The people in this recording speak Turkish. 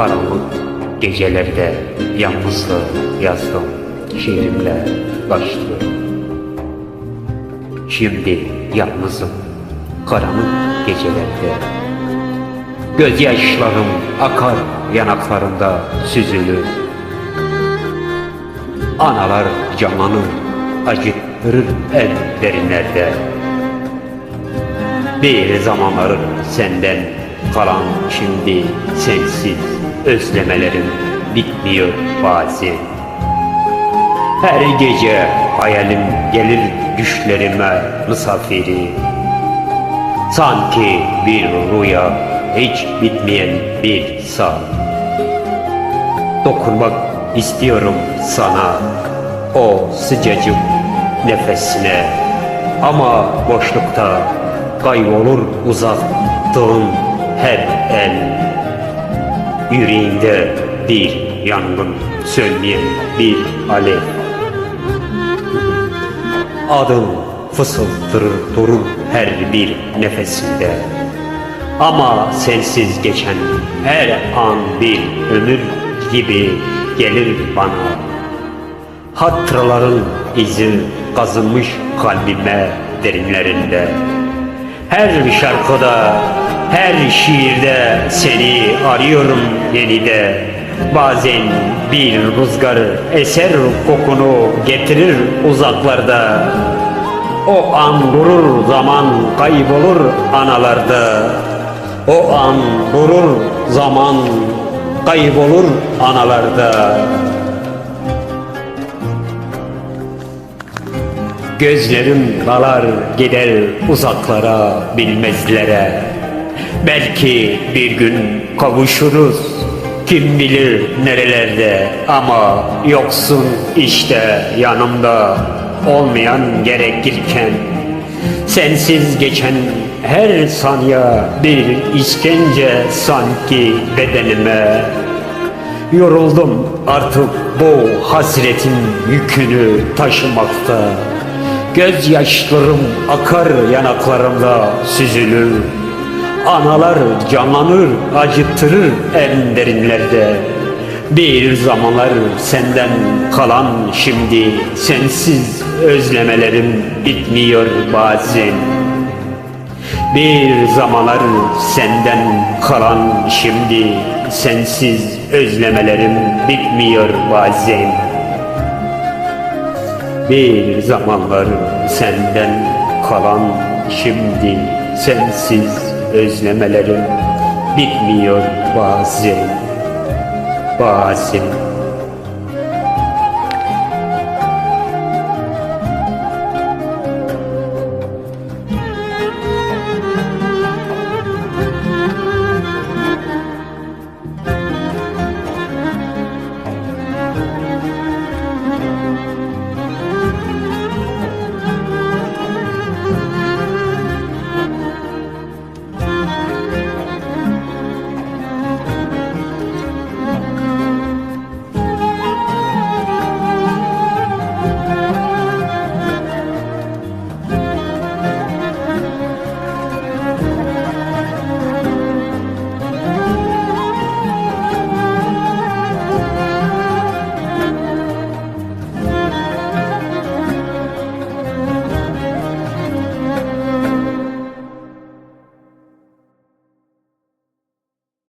Karanlık gecelerde yalnızlığı yazdım şiirimle başlıyorum. Şimdi yalnızım karanlık gecelerde. Gözyaşlarım akar yanaklarında süzülür. Analar canlanır, acıttırır en derinlerde. Bir zamanlar senden kalan şimdi sensiz özlemelerim bitmiyor bazen. Her gece hayalim gelir düşlerime misafiri. Sanki bir rüya hiç bitmeyen bir saat. Dokunmak istiyorum sana o sıcacık nefesine ama boşlukta kaybolur uzattığın her el yüreğinde bir yangın sönmeyen bir alev. Adın fısıldırır durur her bir nefesinde. Ama sensiz geçen her an bir ömür gibi gelir bana. Hatıraların izi kazınmış kalbime derinlerinde. Her şarkıda, her şiirde seni arıyorum yenide Bazen bir rüzgar eser kokunu getirir uzaklarda. O an durur zaman kaybolur analarда O an durur zaman kaybolur analarda. Gözlerim dalar gider uzaklara bilmezlere Belki bir gün kavuşuruz. Kim bilir nerelerde. Ama yoksun işte yanımda. Olmayan gerekirken Sensiz geçen her saniye bir işkence sanki bedenime. Yoruldum artık bu hasretin yükünü taşımakta. Gözyaşlarım akar yanaklarımda süzülür Analar canlanır, acıttırır en derinlerde. Bir zamanlar senden kalan şimdi Sensiz özlemelerim bitmiyor bazen. Bir zamanlar senden kalan şimdi Sensiz özlemelerim bitmiyor bazen. Bir zamanlar senden kalan şimdi Sensiz özlemelerim bitmiyor bazen Bazen